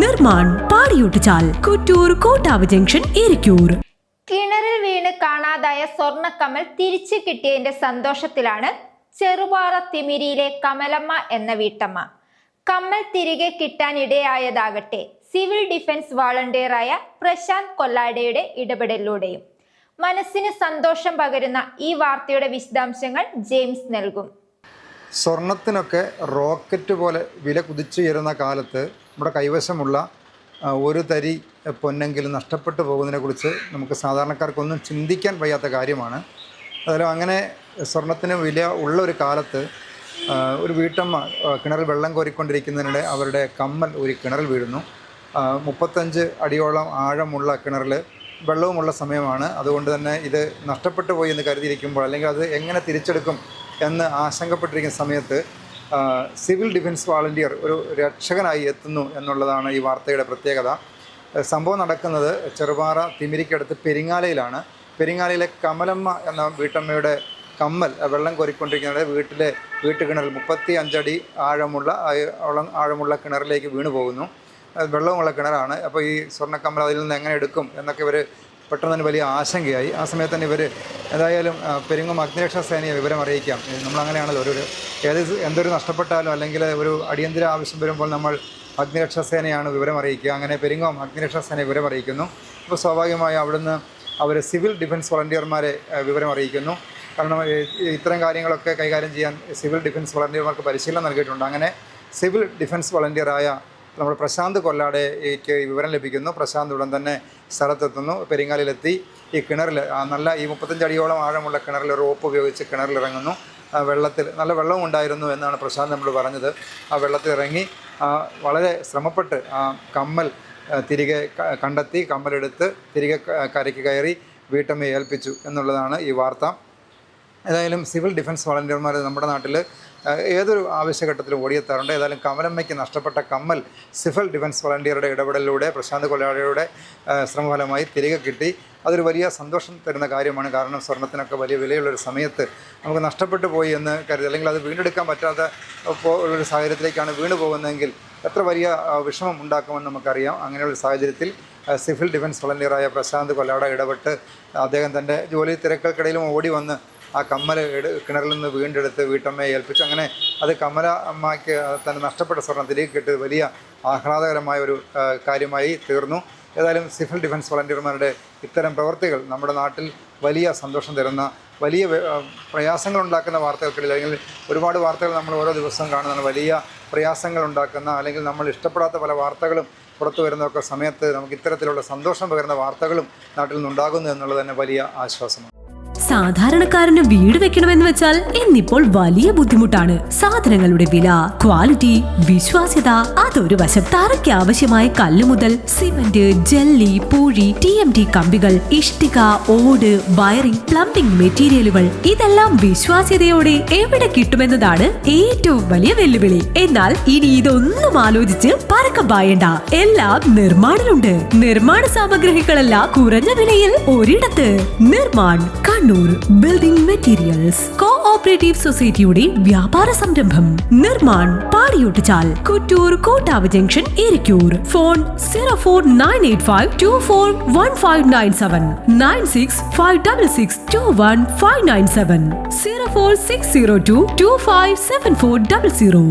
Nirman Padiyottuchal Kuttoor Kottavu junction Irikkur കിണറിൽ വീണ് കാണാതായ സ്വർണക്കമൽ തിരിച്ചു കിട്ടിയതിന്റെ സന്തോഷത്തിലാണ് ചെറുപാറ തിമിരിയിലെ കമലമ്മ എന്ന വീട്ടമ്മ. കമ്മൽ തിരികെ കിട്ടാനിടയായതാകട്ടെ സിവിൽ ഡിഫൻസ് വാളണ്ടിയറായ പ്രശാന്ത് കൊല്ലാടയുടെ ഇടപെടലിലൂടെയും. മനസ്സിന് സന്തോഷം പകരുന്ന ഈ വാർത്തയുടെ വിശദാംശങ്ങൾ ജെയിംസ് നൽകും. സ്വർണത്തിനൊക്കെ റോക്കറ്റ് പോലെ വില കുതിച്ചുയരുന്ന കാലത്ത് നമ്മുടെ കൈവശമുള്ള ഒരു തരി പൊന്നെങ്കിലും നഷ്ടപ്പെട്ടു പോകുന്നതിനെക്കുറിച്ച് നമുക്ക് സാധാരണക്കാർക്കൊന്നും ചിന്തിക്കാൻ വയ്യാത്ത കാര്യമാണ്. അതായത് അങ്ങനെ സ്വർണത്തിന് വില ഉള്ള ഒരു കാലത്ത് ഒരു വീട്ടമ്മ കിണറിൽ വെള്ളം കോരിക്കൊണ്ടിരിക്കുന്നതിനിടെ അവരുടെ കമ്മൽ ഒരു കിണറിൽ വീഴുന്നു. മുപ്പത്തഞ്ച് അടിയോളം ആഴമുള്ള കിണറിൽ വെള്ളവുമുള്ള സമയമാണ്. അതുകൊണ്ട് തന്നെ ഇത് നഷ്ടപ്പെട്ടു പോയി എന്ന് കരുതിയിരിക്കുമ്പോൾ അല്ലെങ്കിൽ അത് എങ്ങനെ തിരിച്ചെടുക്കും എന്ന് ആശങ്കപ്പെട്ടിരിക്കുന്ന സമയത്ത് സിവിൽ ഡിഫൻസ് വാളണ്ടിയർ ഒരു രക്ഷകനായി എത്തുന്നു എന്നുള്ളതാണ് ഈ വാർത്തയുടെ പ്രത്യേകത. സംഭവം നടക്കുന്നത് ചെറുപാറ തിമിരിക്കടുത്ത് പെരിങ്ങാലയിലാണ്. പെരിങ്ങാലയിലെ കമലമ്മ എന്ന വീട്ടമ്മയുടെ കമ്മൽ വെള്ളം കോരിക്കൊണ്ടിരിക്കുന്നത് വീട്ടിലെ വീട്ടുകിണറിൽ മുപ്പത്തി അഞ്ചടി ആഴമുള്ള ആഴമുള്ള കിണറിലേക്ക് വീണു പോകുന്നു വെള്ളമുള്ള കിണറാണ്. അപ്പോൾ ഈ സ്വർണക്കമ്മൽ അതിൽ നിന്ന് എങ്ങനെ എടുക്കും എന്നൊക്കെ ഇവർ പെട്ടെന്ന് തന്നെ വലിയ ആശങ്കയായി. ആ സമയത്ത് തന്നെ ഇവർ ഏതായാലും പെരുങ്ങും അഗ്നിരക്ഷാ സേനയെ വിവരം അറിയിക്കാം. നമ്മളങ്ങനെയാണല്ലോ ഒരു ഏത് എന്തൊരു നഷ്ടപ്പെട്ടാലും അല്ലെങ്കിൽ ഒരു അടിയന്തര ആവശ്യം വരുമ്പോൾ നമ്മൾ അഗ്നിരക്ഷാ സേനയാണ് വിവരം അറിയിക്കുക. അങ്ങനെ പെരിങ്ങോം അഗ്നിരക്ഷാ സേന വിവരം അറിയിക്കുന്നു. അപ്പോൾ സ്വാഭാവികമായി അവിടുന്ന് അവർ സിവിൽ ഡിഫൻസ് വളണ്ടിയർമാരെ വിവരം അറിയിക്കുന്നു. കാരണം ഇത്തരം കാര്യങ്ങളൊക്കെ കൈകാര്യം ചെയ്യാൻ സിവിൽ ഡിഫൻസ് വളണ്ടിയർമാർക്ക് പരിശീലനം നൽകിയിട്ടുണ്ട്. അങ്ങനെ സിവിൽ ഡിഫൻസ് വളണ്ടിയറായ നമ്മുടെ പ്രശാന്ത് കൊല്ലാടേക്ക് വിവരം ലഭിക്കുന്നു. പ്രശാന്ത് ഉടൻ തന്നെ സ്ഥലത്തെത്തുന്നു. പെരിങ്ങാലിലെത്തി ഈ കിണറിൽ നല്ല ഈ മുപ്പത്തഞ്ചടിയോളം ആഴമുള്ള കിണറിൽ റോപ്പ് ഉപയോഗിച്ച് കിണറിലിറങ്ങുന്നു വെള്ളത്തിൽ നല്ല വെള്ളവും ഉണ്ടായിരുന്നു എന്നാണ് പ്രശാന്ത് നമ്മൾ പറഞ്ഞത്. ആ വെള്ളത്തിൽ ഇറങ്ങി വളരെ ശ്രമപ്പെട്ട് ആ കമ്മൽ തിരികെ കണ്ടെത്തി കമ്മലെടുത്ത് തിരികെ കരയ്ക്ക് കയറി വീട്ടമ്മയെ ഏൽപ്പിച്ചു എന്നുള്ളതാണ് ഈ വാർത്ത. ഏതായാലും സിവിൽ ഡിഫൻസ് വളണ്ടിയർമാർ നമ്മുടെ നാട്ടിൽ ഏതൊരു ആവശ്യഘട്ടത്തിലും ഓടിയെത്താറുണ്ട്. ഏതായാലും കമലമ്മയ്ക്ക് നഷ്ടപ്പെട്ട കമ്മൽ സിഫൽ ഡിഫൻസ് വളണ്ടിയറുടെ ഇടപെടലിലൂടെ പ്രശാന്ത് കൊലയാളിയുടെ ശ്രമഫലമായി തിരികെ കിട്ടി. അതൊരു വലിയ സന്തോഷം തരുന്ന കാര്യമാണ്. കാരണം സ്വർണത്തിനൊക്കെ വലിയ വിലയുള്ളൊരു സമയത്ത് നമുക്ക് നഷ്ടപ്പെട്ടു പോയി എന്ന് കരുതി അല്ലെങ്കിൽ അത് വീണ്ടെടുക്കാൻ പറ്റാത്ത ഒരു സാഹചര്യത്തിലേക്കാണ് വീണ് പോകുന്നതെങ്കിൽ എത്ര വലിയ വിഷമം ഉണ്ടാക്കുമെന്ന് നമുക്കറിയാം. അങ്ങനെയുള്ള സാഹചര്യത്തിൽ സിവിൽ ഡിഫൻസ് വളണ്ടിയറായ പ്രശാന്ത് കൊല്ലാട ഇടപെട്ട് അദ്ദേഹം തന്റെ ജോലി തിരക്കുകൾക്കിടയിലും ഓടി വന്ന് ആ കമ്മൽ കിണറിൽ നിന്ന് വീണ്ടെടുത്ത് വീട്ടമ്മയെ ഏൽപ്പിച്ചു. അങ്ങനെ അത് കമല അമ്മയ്ക്ക് തന്നെ നഷ്ടപ്പെട്ട സ്വർണം തിരികെ കിട്ടിയത് വലിയ ആഹ്ലാദകരമായ ഒരു കാര്യമായി തീർന്നു. ഏതായാലും സിവിൽ ഡിഫൻസ് വളണ്ടിയർമാരുടെ ഇത്തരം പ്രവർത്തികൾ നമ്മുടെ നാട്ടിൽ വലിയ സന്തോഷം തരുന്ന വലിയ പ്രയാസങ്ങൾ ഉണ്ടാക്കുന്ന വാർത്തകൾക്കിടയിൽ അല്ലെങ്കിൽ ഒരുപാട് വാർത്തകൾ നമ്മൾ ഓരോ ദിവസവും കാണുന്നതാണ്. വലിയ പ്രയാസങ്ങൾ ഉണ്ടാക്കുന്ന അല്ലെങ്കിൽ നമ്മൾ ഇഷ്ടപ്പെടാത്ത പല വാർത്തകളും പുറത്തു വരുന്നതൊക്കെ സമയത്ത് നമുക്ക് ഇത്തരത്തിലുള്ള സന്തോഷം പകരുന്ന വാർത്തകളും നാട്ടിൽ നിന്നുണ്ടാകുന്നു എന്നുള്ളത് തന്നെ വലിയ ആശ്വാസമാണ്. സാധാരണക്കാരന് വീട് വെക്കണമെന്ന് വെച്ചാൽ ഇന്നിപ്പോൾ വലിയ ബുദ്ധിമുട്ടാണ്. സാധനങ്ങളുടെ വില ക്വാളിറ്റി വിശ്വാസ്യത അതൊരു വശം. തറയ്ക്ക് ആവശ്യമായ കല്ല് മുതൽ സിമന്റ് ജെല്ലി പൂഴി ടി എം ടി കമ്പികൾ ഇഷ്ടിക ഓട് വയറിംഗ് പ്ലംബിംഗ് മെറ്റീരിയലുകൾ ഇതെല്ലാം വിശ്വാസ്യതയോടെ എവിടെ കിട്ടുമെന്നതാണ് ഏറ്റവും വലിയ വെല്ലുവിളി. എന്നാൽ ഇനി ഇതൊന്നും ആലോചിച്ച് പരക്കം പായണ്ട. എല്ലാം നിർമ്മാണിലുണ്ട് നിർമ്മാണ സാമഗ്രികളെല്ലാം കുറഞ്ഞ വിലയിൽ ഒരിടത്ത്. Nirman Kannur building materials cooperative സൊസൈറ്റിയുടെ വ്യാപാര സംരംഭം Nirman Padiyottuchal Kuttoor Kottavu junction Irikkur phone zero four nine eight five two four one five nine seven nine six five double six two one five nine seven zero four six zero two two five seven four double zero